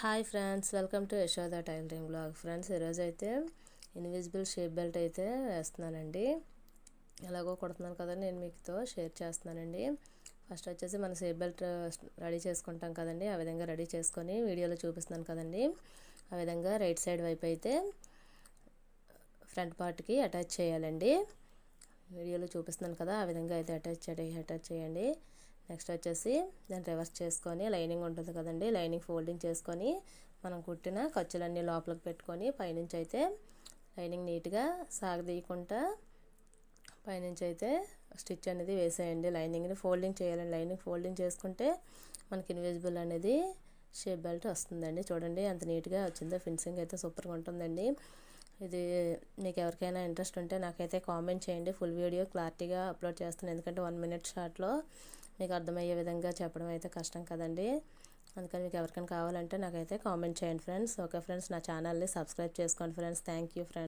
Hi friends welcome to Yashoda tailoring blog. Friends ఈరోజు అయితే invisible shape belt అయితే వేస్తున్నానండి. ఎలాగో కుడుతున్నాను కదా నేను మీతో షేర్ చేస్తున్నానండి. ఫస్ట్ వచ్చేసి మన షేప్ బెల్ట్ రెడీ చేసుకుంటాం కదండి. ఆ విధంగా రెడీ చేసుకొని వీడియోలో చూపిస్తున్నాను కదండి. ఆ విధంగా రైట్ సైడ్ వైపు అయితే ఫ్రంట్ పార్ట్కి అటాచ్ చేయాలండి. వీడియోలో చూపిస్తున్నాను కదా ఆ విధంగా అయితే అటాచ్ అటాచ్ చేయండి. నెక్స్ట్ వచ్చేసి దాన్ని రివర్స్ చేసుకొని లైనింగ్ ఉంటుంది కదండి లైనింగ్ ఫోల్డింగ్ చేసుకొని మనం కుట్టిన ఖర్చులన్నీ లోపలికి పెట్టుకొని పైనుంచి అయితే లైనింగ్ నీట్గా సాగదీయకుండా పైనుంచి అయితే స్టిచ్ అనేది వేసేయండి. లైనింగ్ని ఫోల్డింగ్ చేయాలండి. లైనింగ్ ఫోల్డింగ్ చేసుకుంటే మనకి ఇన్విజిబుల్ అనేది షేప్ బెల్ట్ వస్తుందండి. చూడండి అంత నీట్గా వచ్చిందో ఫినిషింగ్ అయితే సూపర్గా ఉంటుందండి. ఇది మీకు ఎవరికైనా ఇంట్రెస్ట్ ఉంటే నాకైతే కామెంట్ చేయండి. ఫుల్ వీడియో క్లారిటీగా అప్లోడ్ చేస్తాను. ఎందుకంటే వన్ మినిట్ షార్ట్లో మీకు అర్థమయ్యే విధంగా చెప్పడం అయితే కష్టం కదండి. అందుకని మీకు ఎవరికైనా కావాలంటే నాకైతే కామెంట్ చేయండి ఫ్రెండ్స్. ఓకే ఫ్రెండ్స్ నా ఛానల్ని సబ్స్క్రైబ్ చేసుకోండి ఫ్రెండ్స్. Thank you friends.